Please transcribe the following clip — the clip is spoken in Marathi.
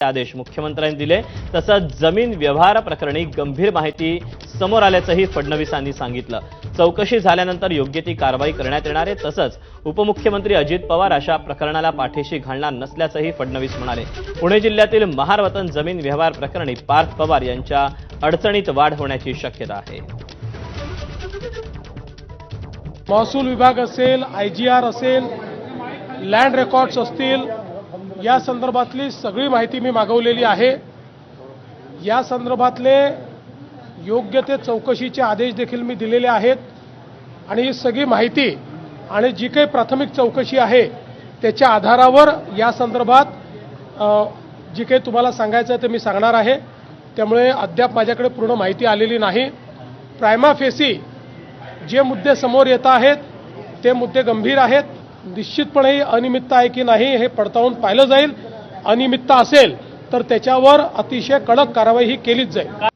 आदेश मुख्यमंत्र्यांनी दिले. तसंच जमीन व्यवहार प्रकरणी गंभीर माहिती समोर आल्याचंही फडणवीसांनी सांगितलं. चौकशी झाल्यानंतर योग्य ती कारवाई करण्यात येणार आहे. तसंच उपमुख्यमंत्री अजित पवार अशा प्रकरणाला पाठीशी घालणार नसल्याचंही फडणवीस म्हणाले. पुणे जिल्ह्यातील महारवतन जमीन व्यवहार प्रकरणी पार्थ पवार यांच्या अडचणीत वाढ होण्याची शक्यता आहे. महसूल विभाग असेल आय जी आर असेल लँड रेकॉर्ड्स असतील या संदर्भातली सगळी माहिती मी मागवलेली आहे. या संदर्भातले योग्य ते चौकशीचे आदेश देखील मी दिलेले आहेत. आणि ही सगळी माहिती आणि जी काही प्राथमिक चौकशी आहे त्याच्या आधारावर या संदर्भात जी काही तुम्हाला सांगायचं आहे ते मी सांगणार आहे. त्यामुळे अद्याप माझ्याकडे पूर्ण माहिती आलेली नाही. प्रायमा फेसी जे मुद्दे समोर येत आहेत ते मुद्दे गंभीर आहेत. निश्चितपणे अनियमितता आहे की नाही हे पडताळून पाहिलं जाईल. अनियमितता असेल तर त्याच्यावर अतिशय कडक कारवाई ही केलीच जाईल.